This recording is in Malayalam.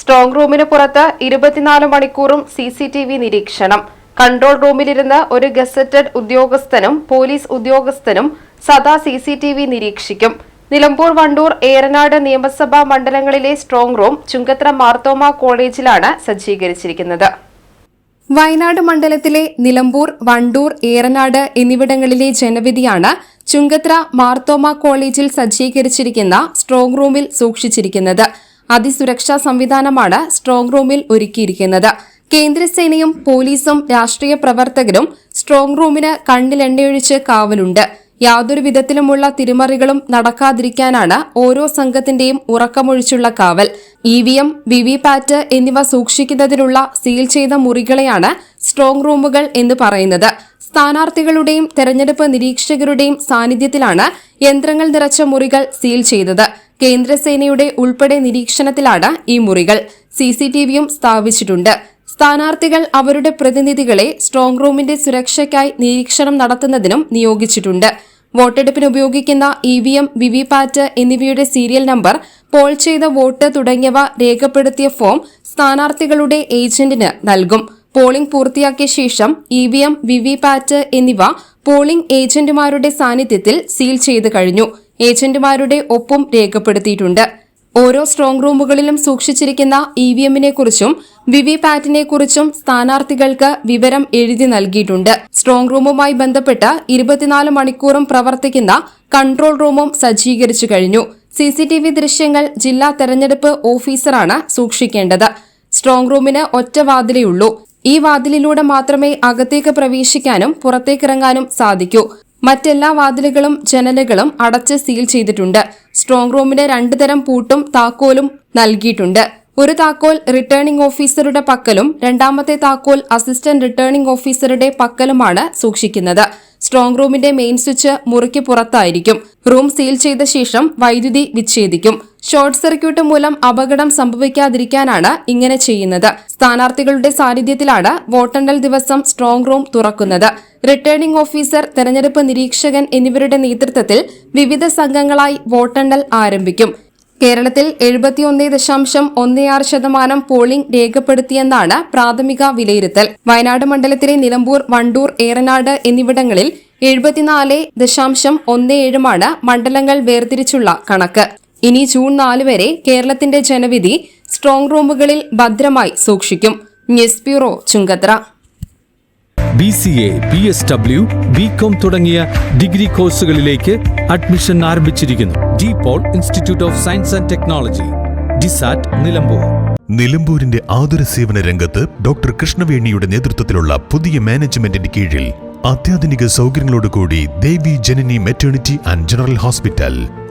സ്ട്രോങ് റൂമിന് പുറത്ത് ഇരുപത്തിനാല് മണിക്കൂറും സി സി ടി വി നിരീക്ഷണം. കൺട്രോൾ റൂമിലിരുന്ന് ഒരു ഗസറ്റഡ് ഉദ്യോഗസ്ഥനും പോലീസ് ഉദ്യോഗസ്ഥനും സദാ സി സി ടി വി നിരീക്ഷിക്കും. നിലമ്പൂർ വണ്ടൂർ ഏറനാട് നിയമസഭാ മണ്ഡലങ്ങളിലെ സ്ട്രോങ് റൂം ചുങ്കത്ര മാർത്തോമ കോളേജിലാണ് സജ്ജീകരിച്ചിരിക്കുന്നത്. വയനാട് മണ്ഡലത്തിലെ നിലമ്പൂർ വണ്ടൂർ ഏറനാട് എന്നിവിടങ്ങളിലെ ജനവിധിയാണ് ചുങ്കത്ര മാർത്തോമ കോളേജിൽ സജ്ജീകരിച്ചിരിക്കുന്ന സ്ട്രോങ് റൂമിൽ സൂക്ഷിച്ചിരിക്കുന്നത്. അതിസുരക്ഷാ സംവിധാനമാണ് സ്ട്രോങ് റൂമിൽ ഒരുക്കിയിരിക്കുന്നത്. കേന്ദ്രസേനയും പോലീസും രാഷ്ട്രീയ പ്രവർത്തകരും സ്ട്രോങ് റൂമിന് കണ്ണിലെണ്ണയൊഴിച്ച് കാവലുണ്ട്. യാതൊരു വിധത്തിലുമുള്ള തിരിമറികളും നടക്കാതിരിക്കാനാണ് ഓരോ സംഘത്തിന്റെയും ഉറക്കമൊഴിച്ചുള്ള കാവൽ. ഇ വി എം വിവിപാറ്റ് എന്നിവ സൂക്ഷിക്കുന്നതിനുള്ള സീൽ ചെയ്ത മുറികളെയാണ് സ്ട്രോങ് റൂമുകൾ എന്ന് പറയുന്നത്. സ്ഥാനാർത്ഥികളുടെയും തെരഞ്ഞെടുപ്പ് നിരീക്ഷകരുടെയും സാന്നിധ്യത്തിലാണ് യന്ത്രങ്ങൾ നിറച്ച മുറികൾ സീൽ ചെയ്തത്. കേന്ദ്രസേനയുടെ ഉൾപ്പെടെ നിരീക്ഷണത്തിലാണ് ഈ മുറികൾ സിസിടിവിയും സ്ഥാപിച്ചിട്ടുണ്ട്. സ്ഥാനാർത്ഥികൾ അവരുടെ പ്രതിനിധികളെ സ്ട്രോങ് റൂമിന്റെ സുരക്ഷയ്ക്കായി നിരീക്ഷണം നടത്തുന്നതിനും നിയോഗിച്ചിട്ടുണ്ട്. വോട്ടെടുപ്പിന് ഉപയോഗിക്കുന്ന ഇ വി എം വിവിപാറ്റ് എന്നിവയുടെ സീരിയൽ നമ്പർ പോൾ ചെയ്ത വോട്ട് തുടങ്ങിയവ രേഖപ്പെടുത്തിയ ഫോം സ്ഥാനാർത്ഥികളുടെ ഏജന്റിന് നൽകും. പോളിംഗ് പൂർത്തിയാക്കിയ ശേഷം ഇ വി എം വിവിപാറ്റ് എന്നിവ പോളിംഗ് ഏജന്റുമാരുടെ സാന്നിധ്യത്തിൽ സീൽ ചെയ്ത് കഴിഞ്ഞു. ഏജന്റുമാരുടെ ഒപ്പം രേഖപ്പെടുത്തിയിട്ടുണ്ട്. ഓരോ സ്ട്രോങ് റൂമുകളിലും സൂക്ഷിച്ചിരിക്കുന്ന ഇ വി എമ്മിനെ കുറിച്ചും വിവിപാറ്റിനെ കുറിച്ചും സ്ഥാനാർത്ഥികൾക്ക് വിവരം എഴുതി നൽകിയിട്ടുണ്ട്. സ്ട്രോങ് റൂമുമായി ബന്ധപ്പെട്ട് ഇരുപത്തിനാല് മണിക്കൂറും പ്രവർത്തിക്കുന്ന കൺട്രോൾ റൂമും സജ്ജീകരിച്ചു കഴിഞ്ഞു. സിസിടിവി ദൃശ്യങ്ങൾ ജില്ലാ തെരഞ്ഞെടുപ്പ് ഓഫീസറാണ് സൂക്ഷിക്കേണ്ടത്. സ്ട്രോങ് റൂമിന് ഒറ്റ വാതിലേയുള്ളൂ ഈ വാതിലിലൂടെ മാത്രമേ അകത്തേക്ക് പ്രവേശിക്കാനും പുറത്തേക്കിറങ്ങാനും സാധിക്കൂ. മറ്റെല്ലാ വാതിലുകളും ജനലുകളും അടച്ച് സീൽ ചെയ്തിട്ടുണ്ട്. സ്ട്രോങ് റൂമിന് രണ്ടു തരം പൂട്ടും താക്കോലും നൽകിയിട്ടുണ്ട്. ഒരു താക്കോൽ റിട്ടേണിംഗ് ഓഫീസറുടെ പക്കലും രണ്ടാമത്തെ താക്കോൽ അസിസ്റ്റന്റ് റിട്ടേണിംഗ് ഓഫീസറുടെ പക്കലുമാണ് സൂക്ഷിക്കുന്നത്. സ്ട്രോങ് റൂമിന്റെ മെയിൻ സ്വിച്ച് മുറിക്ക് പുറത്തായിരിക്കും. റൂം സീൽ ചെയ്ത ശേഷം വൈദ്യുതി വിച്ഛേദിക്കും. ഷോർട്ട് സർക്യൂട്ട് മൂലം അപകടം സംഭവിക്കാതിരിക്കാനാണ് ഇങ്ങനെ ചെയ്യുന്നത്. സ്ഥാനാർത്ഥികളുടെ സാന്നിധ്യത്തിലാണ് വോട്ടെണ്ണൽ ദിവസം സ്ട്രോങ് റൂം തുറക്കുന്നത്. റിട്ടേണിംഗ് ഓഫീസർ തെരഞ്ഞെടുപ്പ് നിരീക്ഷകൻ എന്നിവരുടെ നേതൃത്വത്തിൽ വിവിധ സംഘങ്ങളായി വോട്ടെണ്ണൽ ആരംഭിക്കും. കേരളത്തിൽ എഴുപത്തിയൊന്ന് ദശാംശം ഒന്ന് ആറ് ശതമാനം പോളിംഗ് രേഖപ്പെടുത്തിയെന്നാണ് പ്രാഥമിക വിലയിരുത്തൽ. വയനാട് മണ്ഡലത്തിലെ നിലമ്പൂർ വണ്ടൂർ ഏറനാട് എന്നിവിടങ്ങളിൽ എഴുപത്തിനാല് ദശാംശം ഒന്ന് ഏഴുമാണ് മണ്ഡലങ്ങൾ വേർതിരിച്ചുള്ള കണക്ക്. ഇനി ജൂൺ നാല് വരെ കേരളത്തിന്റെ ജനവിധി സ്ട്രോങ് റൂമുകളിൽ ഭദ്രമായി സൂക്ഷിക്കും. News bureau Chungathara. B C A B S W B com തുടങ്ങിയ ഡിഗ്രി കോഴ്സുകളിലേക്ക് അഡ്മിഷൻ ആരംഭിച്ചിരിക്കുന്നു. D Paul institute of science and technology DISAT Nilambur. നിലമ്പൂരിന്റെ ആതുര സേവന രംഗത്ത് ഡോക്ടർ കൃഷ്ണവേണിയുടെ നേതൃത്വത്തിലുള്ള പുതിയ മാനേജ്മെന്റിന്റെ കീഴിൽ അത്യാധുനിക സൗകര്യങ്ങളോടുകൂടി Devi Janani maternity and general hospital.